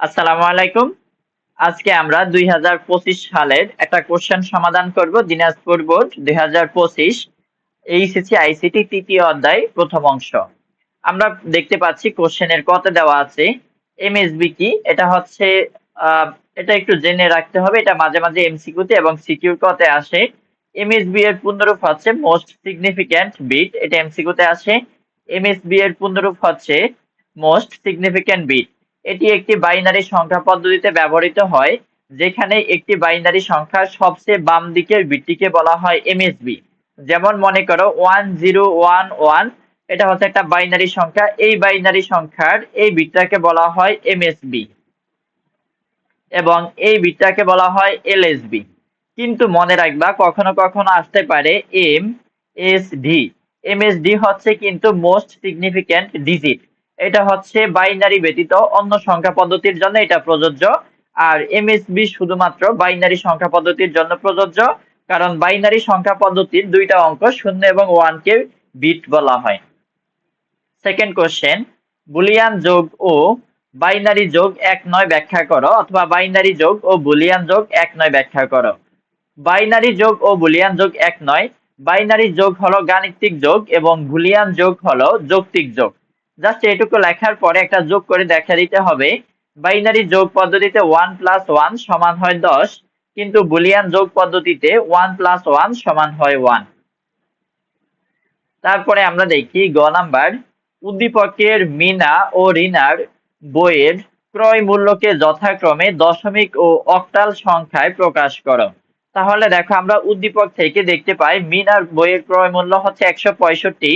আসসালামু আলাইকুম। আজকে আমরা দুই হাজার পঁচিশ সালের একটা কোশ্চেন সমাধান করব, দিনাজপুর বোর্ড দুই এইচএসসি, আইসিটি তৃতীয় অধ্যায়, প্রথম অংশ। আমরা দেখতে পাচ্ছি কোশ্চেনের কত দেওয়া আছে এমএসবি কি? এটা হচ্ছে এটা একটু জেনে রাখতে হবে, এটা মাঝে মাঝে এমসিকিউতে এবং সিকিউর কতে আসে। এমএসবি এর পূর্ণরূপ হচ্ছে মোস্ট সিগনিফিক্যান্ট বিট এটা এমসিকিউতে আসে। এমএসবি এর পূর্ণরূপ হচ্ছে মোস্ট সিগনিফিক্যান্ট বিট এটি একটি বাইনারি সংখ্যা পদ্ধতিতে ব্যবহৃত হয়, যেখানে একটি বাইনারি সংখ্যার সবচেয়ে বাম দিকের বিটটিকে বলা হয় এমএসবি যেমন মনে করো ওয়ান জিরো ওয়ান ওয়ান এটা হচ্ছে একটা বাইনারি সংখ্যা। এই বাইনারি সংখ্যার এই বিটটাকে বলা হয় এমএসবি এবং এই বিটটাকে বলা হয় এলএসবি কিন্তু মনে রাখবা, কখনো কখনো আসতে পারে এম এস ডি এমএসডি হচ্ছে কিন্তু মোস্ট সিগনিফিক্যান্ট ডিজিট এটা হচ্ছে বাইনারি ব্যতীত অন্য সংখ্যা পদ্ধতির জন্য এটা প্রযোজ্য। আর এমএসবি শুধুমাত্র বাইনারি সংখ্যা পদ্ধতির জন্য প্রযোজ্য, কারণ বাইনারি সংখ্যা পদ্ধতির দুইটা অঙ্ক শূন্য এবং ওয়ানকে বিট বলা হয়। সেকেন্ড কোশ্চেন বুলিয়ান যোগ ও বাইনারি যোগ এক নয় ব্যাখ্যা করো, অথবা বাইনারি যোগ ও বুলিয়ান যোগ এক নয় ব্যাখ্যা করো। বাইনারি যোগ ও বুলিয়ান যোগ এক নয়, বাইনারি যোগ হলো গাণিতিক যোগ এবং বুলিয়ান যোগ হলো যৌক্তিক যোগ। জাস্ট এটুকু লেখার পরে একটা যোগ করে দেখা দিতে হবে। বাইনারি যোগ পদ্ধতিতে ওয়ান প্লাস ওয়ান সমান হয় দশ, কিন্তু বুলিয়ান যোগ পদ্ধতিতে ওয়ান প্লাস ওয়ান সমান হয় ওয়ান তারপরে আমরা দেখি গ নাম্বার। উদ্দীপকের মিনা ও রিনার বইয়ের ক্রয় মূল্যকে যথাক্রমে দশমিক ও অক্টাল সংখ্যায় প্রকাশ করো। তাহলে দেখো আমরা উদ্দীপক থেকে দেখতে পাই, মিনার বইয়ের ক্রয় মূল্য হচ্ছে একশো পঁয়ষট্টি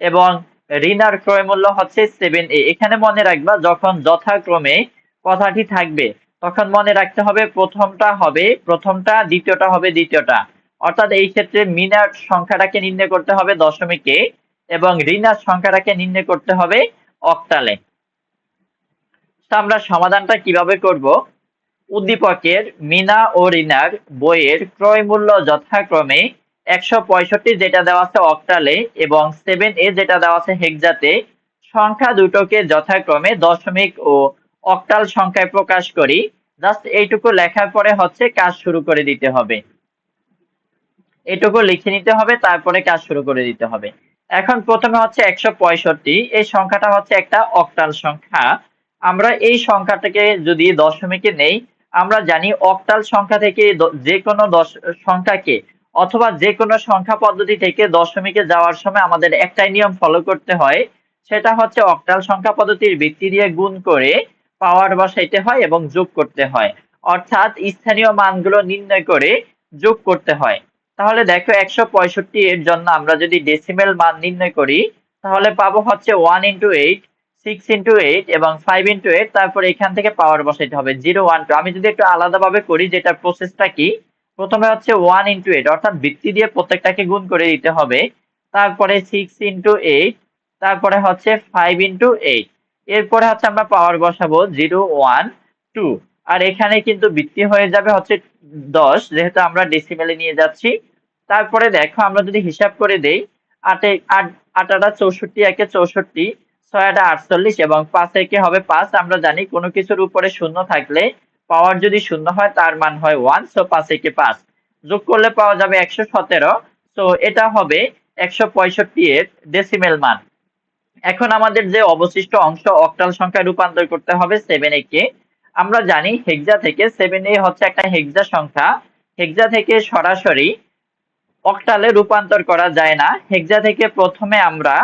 এবং রিনার ক্রয় মূল্য হচ্ছে সেভেন এ এখানে মনে রাখবা, যখন যথাক্রমে কথাটি থাকবে, তখন মনে রাখতে হবে প্রথমটা হবে, প্রথমটা, দ্বিতীয়টা হবে, দ্বিতীয়টা। অর্থাৎ এই ক্ষেত্রে মিনার সংখ্যাটাকে নির্ণয় করতে হবে দশমিকে এবং ঋণার সংখ্যাটাকে নির্ণয় করতে হবে অক্টালে। আমরা সমাধানটা কীভাবে করব? উদ্দীপকের মিনা ও রিনার বইয়ের ক্রয় মূল্য যথাক্রমে একশো পঁয়ষট্টি যেটা দেওয়া আছে অক্টালে এবং সেভেন এ যেটা দেওয়া আছে হেক্সাতে, সংখ্যা দুটোকে যথাক্রমে দশমিক ও অক্টাল সংখ্যায় প্রকাশ করি। জাস্ট এইটুকু লেখার পরে হচ্ছে কাজ শুরু করে দিতে হবে। এটুকু লিখে নিতে হবে, তারপরে কাজ শুরু করে দিতে হবে। এখন প্রথমে হচ্ছে একশো পঁয়ষট্টি, এই সংখ্যাটা হচ্ছে একটা অক্টাল সংখ্যা। আমরা এই সংখ্যাটাকে যদি দশমিকে নেই, আমরা জানি অক্টাল সংখ্যা থেকে যে কোনো দশ সংখ্যাকে অথবা যে কোনো সংখ্যা পদ্ধতি থেকে দশমিকে যাওয়ার সময় আমাদের একটাই নিয়ম ফলো করতে হয়, সেটা হচ্ছে অক্টাল সংখ্যা পদ্ধতির ভিত্তি দিয়ে গুণ করে পাওয়ার বসাইতে হয় এবং যোগ করতে হয়। অর্থাৎ স্থানীয় মানগুলো নির্ণয় করে যোগ করতে হয়। তাহলে দেখো একশো পঁয়ষট্টি এর জন্য আমরা যদি ডেসিমেল মান নির্ণয় করি, তাহলে পাবো হচ্ছে one into eight six into eight এবং ফাইভ ইন্টু এইট তারপর এখান থেকে পাওয়ার বসাইতে হবে জিরো ওয়ান টু আমি যদি একটু আলাদাভাবে করি যেটা প্রসেসটা কি? প্রথমে হচ্ছে ওয়ান ইন্টু এইট অর্থাৎ ভিত্তি দিয়ে প্রত্যেকটাকে গুণ করে দিতে হবে। তারপরে সিক্স ইন্টু এইট তারপরে হচ্ছে ফাইভ ইন্টু এইট এরপরে হচ্ছে আমরা পাওয়ার বসাবো জিরো ওয়ান টু আর এখানে কিন্তু ভিত্তি হয়ে যাবে হচ্ছে দশ, যেহেতু আমরা ডেসিমেলে নিয়ে যাচ্ছি। তারপরে দেখো, আমরা যদি হিসাব করে দেই, আটে আট, আটাটা চৌষট্টি, একে চৌষট্টি ছয় আটা আটচল্লিশ এবং পাঁচ একে হবে পাঁচ, আমরা জানি কোনো কিছুর উপরে শূন্য থাকলে পাওয়ার যদি শূন্য হয়, তার মান হয় ওয়ান সো পাঁচ একে পাঁচ। যোগ করলে পাওয়া যাবে একশো সতেরো তো এটা হবে একশো পঁয়ষট্টি এর ডেসিমেল মান। এখন আমাদের যে অবশিষ্ট অংশ অক্টাল সংখ্যায় রূপান্তর করতে হবে সেভেন এ কে। আমরা জানি হেক্সা থেকে সেভেন এ হচ্ছে একটা হেক্সা সংখ্যা। হেক্সা থেকে সরাসরি অক্টালে রূপান্তর করা যায় না। হেক্সা থেকে প্রথমে আমরা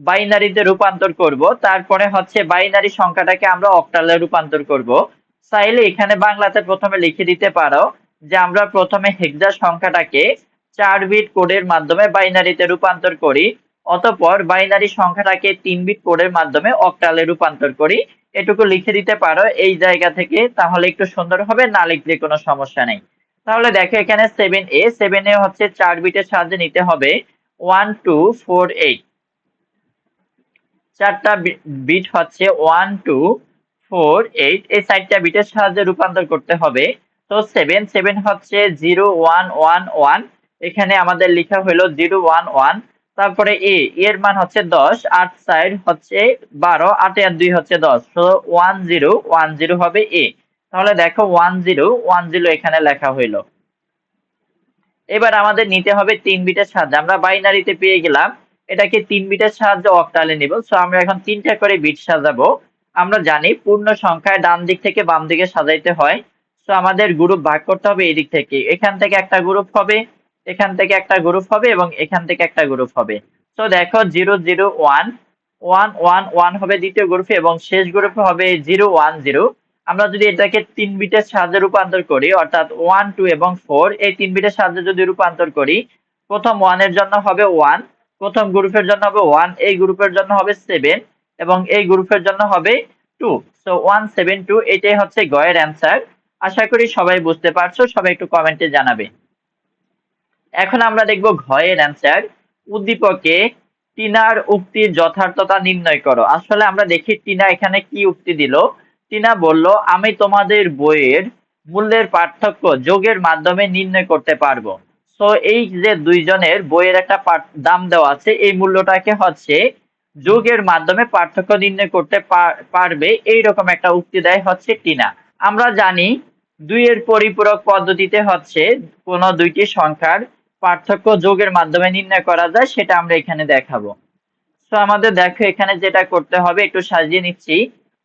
বাইনারিতে রূপান্তর করব, তারপরে হচ্ছে বাইনারি সংখ্যাটাকে আমরা অক্টালে রূপান্তর করব। চাইলে এখানে বাংলাতে প্রথমে লিখে দিতে পারো যে আমরা প্রথমে হেক্সা সংখ্যাটাকে চার বিট কোডের মাধ্যমে বাইনারিতে রূপান্তর করি, অতপর বাইনারি সংখ্যাটাকে তিন বিট কোডের মাধ্যমে অক্টালে রূপান্তর করি। এটুকু লিখে দিতে পারো এই জায়গা থেকে, তাহলে একটু সুন্দর হবে, না লিখলে কোনো সমস্যা নেই। তাহলে দেখো এখানে সেভেন এ সেভেন এ হচ্ছে চার বিটের সাহায্যে নিতে হবে। ওয়ান টু ফোর এইট চারটা বিট হচ্ছে ওয়ান টু ফোর এইট এই চারটা বিটের সাহায্যে রূপান্তর করতে হবে। তো সেভেন সেভেন হচ্ছে জিরো ওয়ান ওয়ান ওয়ান এখানে আমাদের লেখা হলো জিরো ওয়ান ওয়ান তারপরে এ এর মান হচ্ছে দশ, আট সাইড হচ্ছে বারো, আট আর দুই হচ্ছে দশ। তো ওয়ান জিরো ওয়ান জিরো হবে এ তাহলে দেখো ওয়ান জিরো ওয়ান জিরো এখানে লেখা হইল। এবার আমাদের নিতে হবে তিন বিটের সাহায্যে। আমরা বাইনারিতে পেয়ে গেলাম। এটাকে তিন বিটের সাহায্যে অক্টালে নিব। সো আমরা এখন তিনটা করে বিট সাজাবো। আমরা জানি পূর্ণ সংখ্যায় ডান দিক থেকে বাম দিকে সাজাইতে হয়। তো আমাদের গ্রুপ ভাগ করতে হবে এই দিক থেকে। এখান থেকে একটা গ্রুপ হবে, এখান থেকে একটা গ্রুপ হবে এবং এখান থেকে একটা গ্রুপ হবে। তো দেখো zero zero one one one one হবে দ্বিতীয় গ্রুপে এবং শেষ গ্রুপে হবে জিরো ওয়ান জিরো আমরা যদি এটাকে তিন বিটের সাহায্যে রূপান্তর করি, অর্থাৎ ওয়ান টু এবং ফোর এই তিন বিটের সাহায্যে যদি রূপান্তর করি, প্রথম ওয়ানের জন্য হবে ওয়ান প্রথম গ্রুপের জন্য হবে ওয়ান এই গ্রুপের জন্য হবে সেভেন এবং এই গ্রুপের জন্য হবে two so one seven two এটাই হচ্ছে গয়ের অ্যান্সার আশা করি সবাই বুঝতে পারছ, সবাই একটু কমেন্টে জানাবে। এখন আমরা দেখব ঘয়ের অ্যান্সার উদ্দীপকে টিনার উক্তির যথার্থতা নির্ণয় করো। আসলে আমরা দেখি টিনা এখানে কি উক্তি দিল। টিনা বলল, আমি তোমাদের বইয়ের মূল্যের পার্থক্য যোগের মাধ্যমে নির্ণয় করতে পারব। তো এই যে দুইজনের বইয়ের একটা দাম দেওয়া আছে, এই মূল্যটাকে হচ্ছে যোগের মাধ্যমে পার্থক্য নির্ণয় করতে পারবে এইরকম একটা উক্তি দেয় হচ্ছে টিনা। আমরা জানি দুইয়ের পরিপূরক পদ্ধতিতে হচ্ছে কোনো দুইটি সংখ্যার পার্থক্য যোগের মাধ্যমে নির্ণয় করা যায়, সেটা আমরা এখানে দেখাবো। তো আমাদের দেখো এখানে যেটা করতে হবে, একটু সাজিয়ে নিচ্ছি।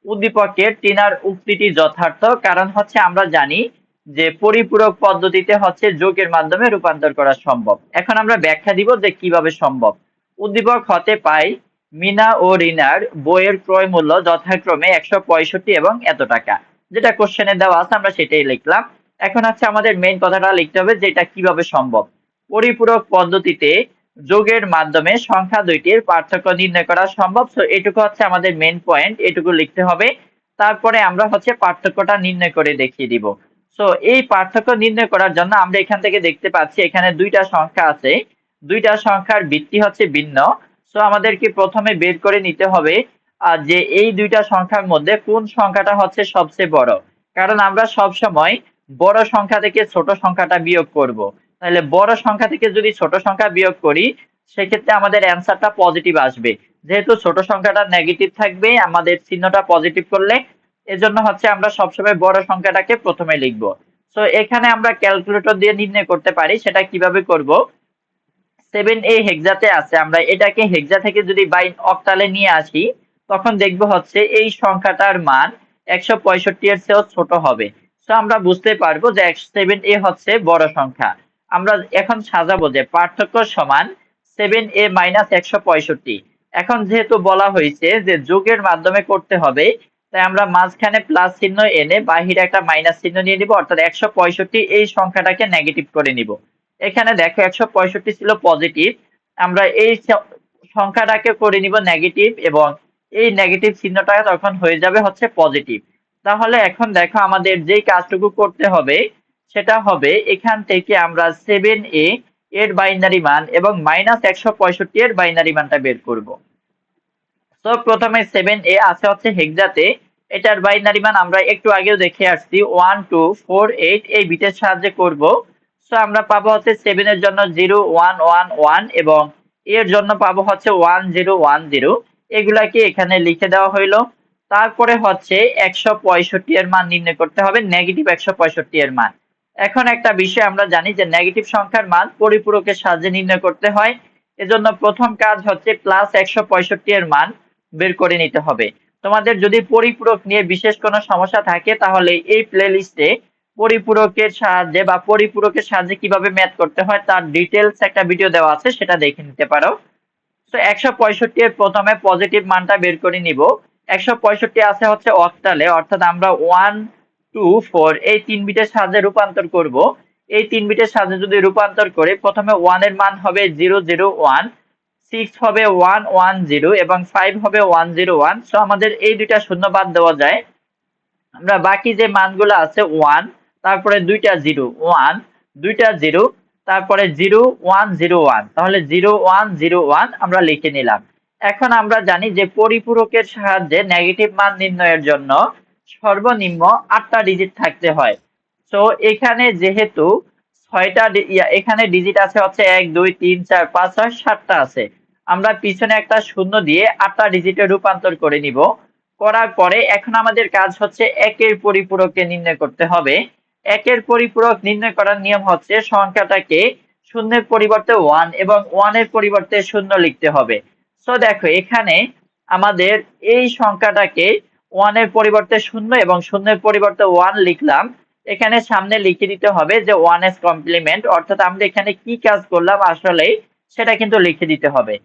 উদ্দীপকের টিনার উক্তিটি যথার্থ, কারণ হচ্ছে আমরা জানি যে পরিপূরক পদ্ধতিতে হচ্ছে যোগের মাধ্যমে রূপান্তর করা সম্ভব। এখন আমরা ব্যাখ্যা দিব যে কীভাবে সম্ভব। উদ্দীপক হতে পাই মিনা ও রিনার বইয়ের ক্রয় মূল্য যথাক্রমে একশো পঁয়ষট্টি এবং এত টাকা। যেটা কোশ্চেনে দেওয়া আছে, আমরা সেটাই লিখলাম। এখন হচ্ছে আমাদের মেইন কথাটা লিখতে হবে যে এটা কীভাবে সম্ভব। পরিপূরক পদ্ধতিতে যোগের মাধ্যমে সংখ্যা দুইটির পার্থক্য নির্ণয় করা সম্ভব। সো এটুকু হচ্ছে আমাদের মেন পয়েন্ট এটুকু লিখতে হবে। তারপরে আমরা হচ্ছে পার্থক্যটা নির্ণয় করে দেখিয়ে দিব। সো এই পার্থক্য নির্ণয় করার জন্য আমরা এখান থেকে দেখতে পাচ্ছি, এখানে দুইটা সংখ্যা আছে। দুইটা সংখ্যার ভিত্তি হচ্ছে ভিন্ন। সো আমাদেরকে প্রথমে বের করে নিতে হবে যে এই দুইটা সংখ্যার মধ্যে কোন সংখ্যাটা হচ্ছে সবচেয়ে বড়। কারণ আমরা সব সময় বড় সংখ্যা থেকে ছোট সংখ্যাটা বিয়োগ করব। তাহলে বড় সংখ্যা থেকে যদি ছোট সংখ্যা বিয়োগ করি, সেক্ষেত্রে আমাদের অ্যান্সারটা পজিটিভ আসবে। যেহেতু ছোট সংখ্যাটা নেগেটিভ থাকবে, আমাদের চিহ্নটা পজিটিভ করলে এজন্য হচ্ছে আমরা সবসময় বড় সংখ্যাটাকে প্রথমে লিখব। সো এখানে আমরা ক্যালকুলেটর দিয়ে নির্ণয় করতে পারি সেটা কীভাবে করব। সেভেন এ হেক্সাতে আছে। আমরা এটাকে হেক্সা থেকে যদি বাই অক্টালে নিয়ে আসি, তখন দেখব হচ্ছে এই সংখ্যাটার মান একশো পঁয়ষট্টি এর চেয়েও ছোট হবে। তো আমরা বুঝতে পারব যে সেভেন এ হচ্ছে বড় সংখ্যা। আমরা এখন সাজাবো যে পার্থক্য সমান সেভেন এ মাইনাস একশো পঁয়ষট্টি। এখন যেহেতু বলা হয়েছে যে যোগের মাধ্যমে করতে হবে, তাই আমরা মাঝখানে প্লাস চিহ্ন এনে বাহিরে একটা মাইনাস চিহ্ন নিয়ে নিব, অর্থাৎ একশো পঁয়ষট্টি এই সংখ্যাটাকে নেগেটিভ করে নিব। এখানে দেখো একশো পঁয়ষট্টি ছিল পজিটিভ আমরা এই সংখ্যাটাকে করে নিব নেগেটিভ এবং এই নেগেটিভ চিহ্নটা তখন হয়ে যাবে হচ্ছে পজিটিভ তাহলে এখন দেখো আমাদের যেই কাজটুকু করতে হবে, সেটা হবে এখান থেকে আমরা সেভেন এ এর বাইনারি মান এবং মাইনাস একশো পঁয়ষট্টি এর বাইনারি মানটা বের করব। তো প্রথমে সেভেন এ আছে হচ্ছে হেক্সাতে এটার বাইনারি মান আমরা একটু আগেও দেখে আসছি। ওয়ান টু ফোর এইট এই বিটের সাহায্যে করব। সো আমরা পাবো হচ্ছে সেভেন এর জন্য জিরো ওয়ান ওয়ান ওয়ান এবং এর জন্য পাবো হচ্ছে ওয়ান জিরো ওয়ান জিরো এগুলাকে এখানে লিখে দেওয়া হইল। তারপরে হচ্ছে একশো পঁয়ষট্টি এর মান নির্ণয় করতে হবে নেগেটিভ একশো পঁয়ষট্টি এর মান। এখন একটা বিষয় আমরা জানি যে নেগেটিভ সংখ্যার মান পরিপূরকের সাহায্যে নির্ণয় করতে হয়, এজন্য প্রথম কাজ হচ্ছে প্লাস একশো পঁয়ষট্টি এর মান বের করে নিতে হবে। তোমাদের যদি পরিপূরক নিয়ে বিশেষ কোনো সমস্যা থাকে, তাহলে এই প্লে লিস্টে পরিপূরকের সাহায্যে বা পরিপূরকের সাহায্যে কীভাবে ম্যাথ করতে হয় তার ডিটেলস একটা ভিডিও দেওয়া আছে, সেটা দেখে নিতে পারো। তো একশো পঁয়ষট্টি এর প্রথমে পজিটিভ মানটা বের করে নিব। একশো পঁয়ষট্টি আছে হচ্ছে অক্টালে অর্থাৎ আমরা ওয়ান টু ফোর এই তিন বিটের সাহায্যে রূপান্তর করব। এই তিন বিটের সাহায্যে যদি রূপান্তর করে, প্রথমে ওয়ানের মান হবে জিরো জিরো ওয়ান সিক্স হবে ওয়ান ওয়ান জিরো এবং ফাইভ হবে ওয়ান জিরো ওয়ান সো আমাদের এই দুইটা শূন্য বাদ দেওয়া যায়। আমরা বাকি যে মানগুলো আছে ওয়ান তারপরে দুইটা জিরো ওয়ান দুইটা জিরো, তারপরে জিরো ওয়ান জিরো ওয়ান তাহলে জিরো ওয়ান জিরো ওয়ান আমরা লিখে নিলাম। এখন আমরা জানি যে পরিপূরকের সাহায্যে নেগেটিভ মান নির্ণয়ের জন্য সর্বনিম্ন আটটা ডিজিট থাকতে হয়। তো এখানে যেহেতু ছয়টা এখানে ডিজিট আছে হচ্ছে এক, দুই, তিন, চার, পাঁচ, ছয়, সাতটা আছে। আমরা পিছনে একটা শূন্য দিয়ে আটটা ডিজিটে রূপান্তর করে নিব। করার পরে এখন আমাদের কাজ হচ্ছে একের পরিপূরককে নির্ণয় করতে হবে। একের পরিপূরক নির্ণয় করার নিয়ম হচ্ছে সংখ্যাটাকে শূন্যের পরিবর্তে ওয়ান এবং ওয়ানের পরিবর্তে শূন্য লিখতে হবে। সো দেখো, এখানে আমাদের এই সংখ্যাটাকে ওয়ানের পরিবর্তে শূন্য এবং শূন্যের পরিবর্তে ওয়ান লিখলাম। এখানে সামনে লিখে দিতে হবে যে ওয়ান এস কমপ্লিমেন্ট অর্থাৎ আমরা এখানে কি কাজ করলাম আসলে সেটা কিন্তু লিখে দিতে হবে।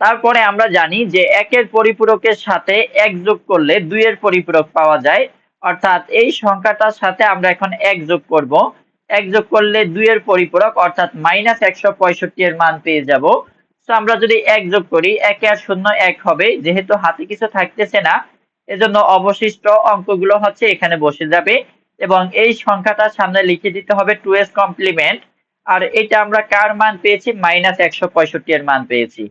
তারপরে আমরা জানি যে একের পরিপূরকের সাথে এক যোগ করলে দুইয়ের পরিপূরক পাওয়া যায়। অর্থাৎ এই সংখ্যাটার সাথে আমরা এখন এক যোগ করব। এক যোগ করলে দুইয়ের পরিপূরক, অর্থাৎ মাইনাস একশো পঁয়ষট্টি এর মান পেয়ে যাব। তো আমরা যদি এক যোগ করি, একে আর শূন্য এক হবে। যেহেতু হাতে কিছু থাকতেছে না, এজন্য অবশিষ্ট অঙ্কগুলো হচ্ছে এখানে বসে যাবে এবং এই সংখ্যাটা সামনে লিখে দিতে হবে টু এস কমপ্লিমেন্ট আর এটা আমরা কার মান পেয়েছি? মাইনাস একশো পঁয়ষট্টি এর মান পেয়েছি।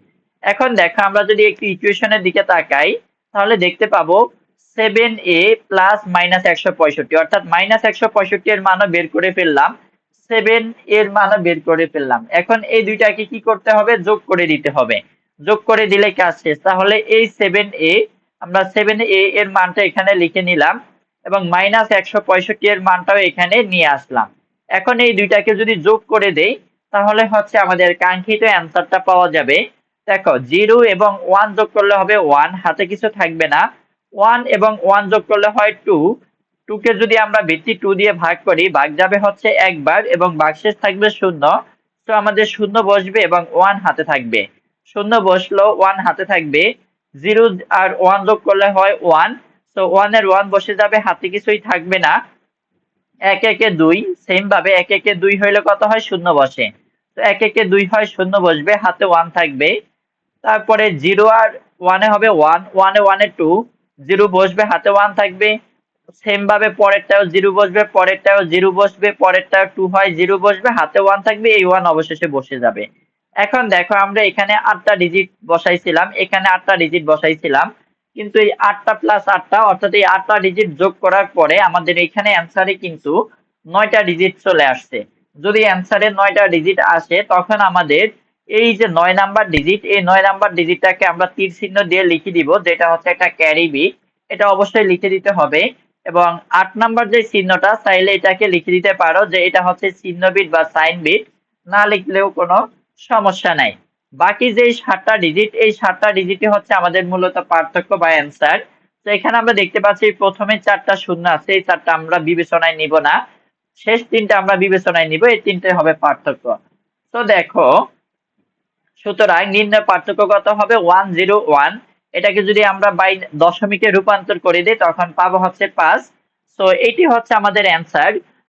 এখন দেখো, আমরা যদি একটু ইকুয়েশনের দিকে তাকাই, তাহলে দেখতে পাবো সেভেন এ প্লাস মাইনাস একশো পঁয়ষট্টি, অর্থাৎ মাইনাস একশো পঁয়ষট্টি এর মানও বের করে ফেললাম। সেভেন এর মানও বের করে ফেললাম। এখন এই দুইটাকে কি করতে হবে? যোগ করে দিতে হবে। যোগ করে দিলে কাজ শেষ। তাহলে এই সেভেন এ আমরা সেভেন এ এর মানটা এখানে লিখে নিলাম এবং মাইনাস একশো পঁয়ষট্টি এর মানটাও এখানে নিয়ে আসলাম। এখন এই দুইটাকে যদি যোগ করে দেই, তাহলে হচ্ছে আমাদের কাঙ্ক্ষিত অ্যান্সারটা পাওয়া যাবে। দেখো জিরো এবং ওয়ান যোগ করলে হবে ওয়ান হাতে কিছু থাকবে না। ওয়ান এবং ওয়ান যোগ করলে হয় টু টু কে যদি আমরা ভিত্তি টু দিয়ে ভাগ করি, ভাগ যাবে হচ্ছে একবার এবং ভাগশেষ থাকবে শূন্য। তো আমাদের শূন্য বসবে এবং ওয়ান হাতে থাকবে। শূন্য বসল ওয়ান হাতে থাকবে। জিরো আর ওয়ান যোগ করলে হয় ওয়ান তো ওয়ানের ওয়ান বসে যাবে, হাতে কিছুই থাকবে না। এক একে দুই সেম ভাবে এক একে দুই হইলে কত হয়? শূন্য বসে। তো এক একে দুই হয়, শূন্য বসবে, হাতে ওয়ান থাকবে। তারপরে জিরো আর ওয়ানে হবে ওয়ান ওয়ানে ওয়ানে টু জিরো বসবে, হাতে ওয়ান থাকবে সেম ভাবে পরেরটাও জিরো বসবে, পরেরটাও জিরো বসবে, পরেরটাও টু হয়, জিরো বসবে, হাতে ওয়ান থাকবে, এই ওয়ান অবশেষে বসে যাবে। এখন দেখো আমরা এখানে আটটা ডিজিট বসাইছিলাম, এখানে আটটা ডিজিট বসাইছিলাম, কিন্তু এই আটটা প্লাস আটটা, অর্থাৎ এই আটটা ডিজিট যোগ করার পরে আমাদের এখানে অ্যান্সারে কিন্তু নয়টা ডিজিট চলে আসছে। যদি অ্যান্সারে নয়টা ডিজিট আসে, তখন আমাদের এই যে নয় নাম্বার ডিজিট এই নয় নাম্বার ডিজিটটাকে আমরা তীর চিহ্ন দিয়ে লিখে দিব, যেটা হচ্ছে একটা ক্যারি বিট এটা অবশ্যই লিখে দিতে হবে। এবং আট নাম্বার যে চিহ্নটা, চাইলে এটাকে লিখে দিতে পারো যে এটা হচ্ছে চিহ্ন বিট বা সাইন বিট না লিখলেও কোনো সমস্যা নাই। বাকি যে সাতটা ডিজিট এই সাতটা ডিজিটই হচ্ছে আমাদের মূলত পার্থক্য বা অ্যান্সার তো এখানে আমরা দেখতে পাচ্ছি প্রথমে চারটা শূন্য আছে, এই চারটা আমরা বিবেচনায় নিব না। শেষ তিনটা আমরা বিবেচনায় নিব, এই তিনটে হবে পার্থক্য। তো দেখো সুতরাং নির্ণয় পার্থক্য কত হবে ওয়ান জিরো ওয়ান এটাকে যদি আমরা বাই দশমিকে রূপান্তর করে দিই, তখন পাবো হচ্ছে পাঁচ। তো এটি হচ্ছে আমাদের অ্যান্সার